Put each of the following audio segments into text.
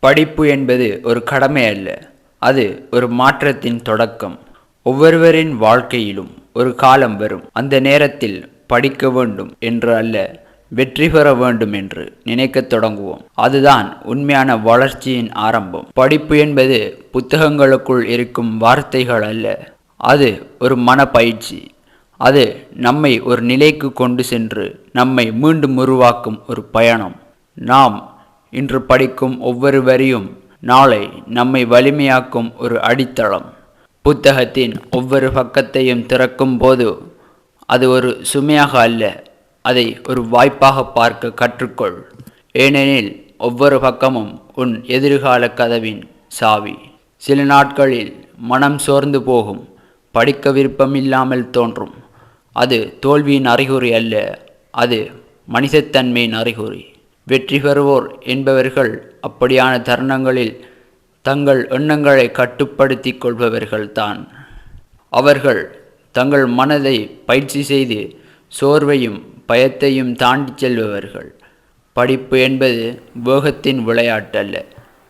படிப்பு என்பது ஒரு கடமை அல்ல. அது ஒரு மாற்றத்தின் தொடக்கம். ஒவ்வொருவரின் வாழ்க்கையிலும் ஒரு காலம் வரும். அந்த நேரத்தில் படிக்க வேண்டும் என்று அல்ல வெற்றி பெற வேண்டும் என்று நினைக்கத் தொடங்குவோம். அதுதான் உண்மையான வளர்ச்சியின் ஆரம்பம். படிப்பு என்பது புத்தகங்களுக்குள் இருக்கும் வார்த்தைகள் அல்ல. அது ஒரு மனப்பயிற்சி. அது நம்மை ஒரு நிலைக்கு கொண்டு சென்று நம்மை மீண்டும் உருவாக்கும் ஒரு பயணம். நாம் இன்று படிக்கும் ஒவ்வொரு வரியும் நாளை நம்மை வலிமையாக்கும் ஒரு அடித்தளம். புத்தகத்தின் ஒவ்வொரு பக்கத்தையும் திறக்கும் போது அது ஒரு சுமையாக அல்ல அதை ஒரு வாய்ப்பாக பார்க்க கற்றுக்கொள். ஏனெனில் ஒவ்வொரு பக்கமும் உன் எதிர்கால கதவின் சாவி. சில நாட்களில் மனம் சோர்ந்து போகும் படிக்க விருப்பமில்லாமல் தோன்றும். அது தோல்வியின் அறிகுறி அல்ல அது மனிதத்தன்மையின் அறிகுறி. வெற்றி பெறுவோர் என்பவர்கள் அப்படியான தருணங்களில் தங்கள் எண்ணங்களை கட்டுப்படுத்திக் கொள்பவர்கள்தான். அவர்கள் தங்கள் மனதை பயிற்சி செய்து சோர்வையும் பயத்தையும் தாண்டி செல்பவர்கள். படிப்பு என்பது வேகத்தின் விளையாட்டல்ல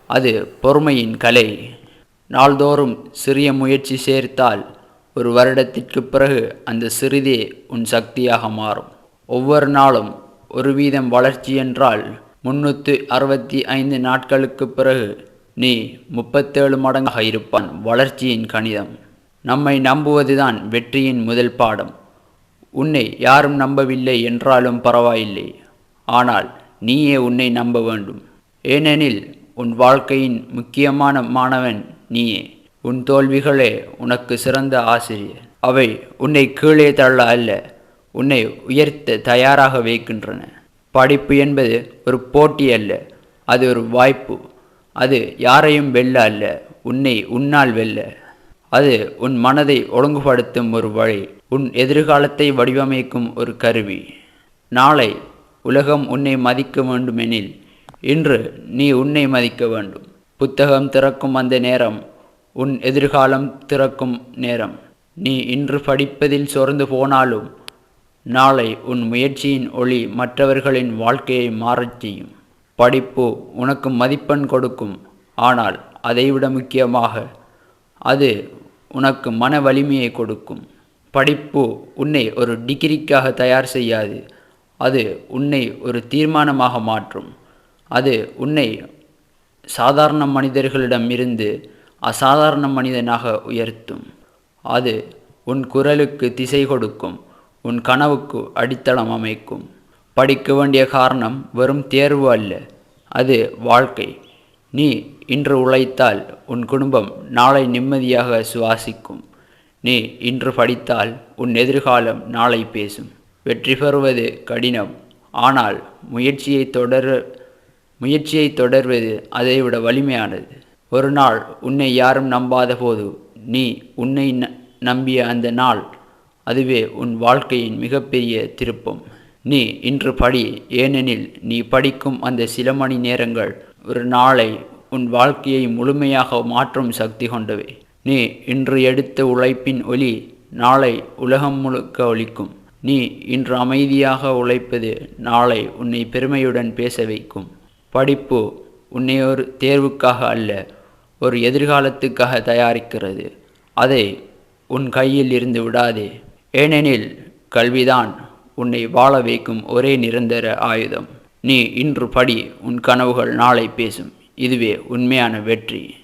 அது பொறுமையின் கலை. நாள்தோறும் சிறிய முயற்சி சேர்த்தால் ஒரு வருடத்திற்கு பிறகு அந்த சிறிதே உன் சக்தியாக மாறும். ஒவ்வொரு நாளும் ஒரு வீதம் வளர்ச்சி என்றால் முன்னூற்று அறுபத்தி ஐந்து நாட்களுக்கு பிறகு நீ முப்பத்தேழு மடங்காக இருப்பான். வளர்ச்சியின் கணிதம். நம்மை நம்புவதுதான் வெற்றியின் முதல் பாடம். உன்னை யாரும் நம்பவில்லை என்றாலும் பரவாயில்லை. ஆனால் நீயே உன்னை நம்ப வேண்டும். ஏனெனில் உன் வாழ்க்கையின் முக்கியமான மாணவன் நீயே. உன் தோல்விகளே உனக்கு சிறந்த ஆசிரியர். அவை உன்னை கீழே தள்ள அல்ல உன்னை உயர்த்த தயாராக வைக்கின்றன. படிப்பு என்பது ஒரு போட்டி அல்ல அது ஒரு வாய்ப்பு. அது யாரையும் வெல்ல அல்ல உன்னை உன்னால் வெல்ல. அது உன் மனதை ஒழுங்குபடுத்தும் ஒரு வழி உன் எதிர்காலத்தை வடிவமைக்கும் ஒரு கருவி. நாளை உலகம் உன்னை மதிக்க வேண்டுமெனில் இன்று நீ உன்னை மதிக்க வேண்டும். புத்தகம் திறக்கும் அந்த நேரம் உன் எதிர்காலம் திறக்கும் நேரம். நீ இன்று படிப்பதில் சோர்ந்து போனாலும் நாளை உன் முயற்சியின் ஒளி மற்றவர்களின் வாழ்க்கையை மாறச் செய்யும். படிப்பு உனக்கு மதிப்பெண் கொடுக்கும். ஆனால் அதைவிட முக்கியமாக அது உனக்கு மன வலிமையை கொடுக்கும். படிப்பு உன்னை ஒரு டிகிரிக்காக தயார் செய்யாது. அது உன்னை ஒரு தீர்மானமாக மாற்றும். அது உன்னை சாதாரண மனிதர்களிடம் இருந்து அசாதாரண மனிதனாக உயர்த்தும். அது உன் குரலுக்கு திசை கொடுக்கும். உன் கனவுக்கு அடித்தளம் அமைக்கும். படிக்க வேண்டிய காரணம் வெறும் தேர்வு அல்ல அது வாழ்க்கை. நீ இன்று உழைத்தால் உன் குடும்பம் நாளை நிம்மதியாக சுவாசிக்கும். நீ இன்று படித்தால் உன் எதிர்காலம் நாளை பேசும். வெற்றி பெறுவது கடினம் ஆனால் முயற்சியை தொடர முயற்சியை தொடர்வது அதைவிட வலிமையானது. ஒரு நாள் உன்னை யாரும் நம்பாத போது நீ உன்னை நம்பிய அந்த நாள் அதுவே உன் வாழ்க்கையின் மிகப்பெரிய திருப்பம். நீ இன்று படி ஏனெனில் நீ படிக்கும் அந்த சில மணி நேரங்கள் ஒரு நாளை உன் வாழ்க்கையை முழுமையாக மாற்றும் சக்தி கொண்டவை. நீ இன்று எடுத்த உழைப்பின் ஒலி நாளை உலகம் முழுக்க ஒழிக்கும் நீ இன்று அமைதியாக உழைப்பது நாளை உன்னை பெருமையுடன் பேச வைக்கும். படிப்பு உன்னை ஒரு தேர்வுக்காக அல்ல ஒரு எதிர்காலத்துக்காக தயாரிக்கிறது. அதை உன் கையில் இருந்து விடாதே. ஏனெனில் கல்விதான் உன்னை வாழ வைக்கும் ஒரே நிரந்தர ஆயுதம். நீ இன்று படி உன் கனவுகள் நாளை பேசும். இதுவே உண்மையான வெற்றி.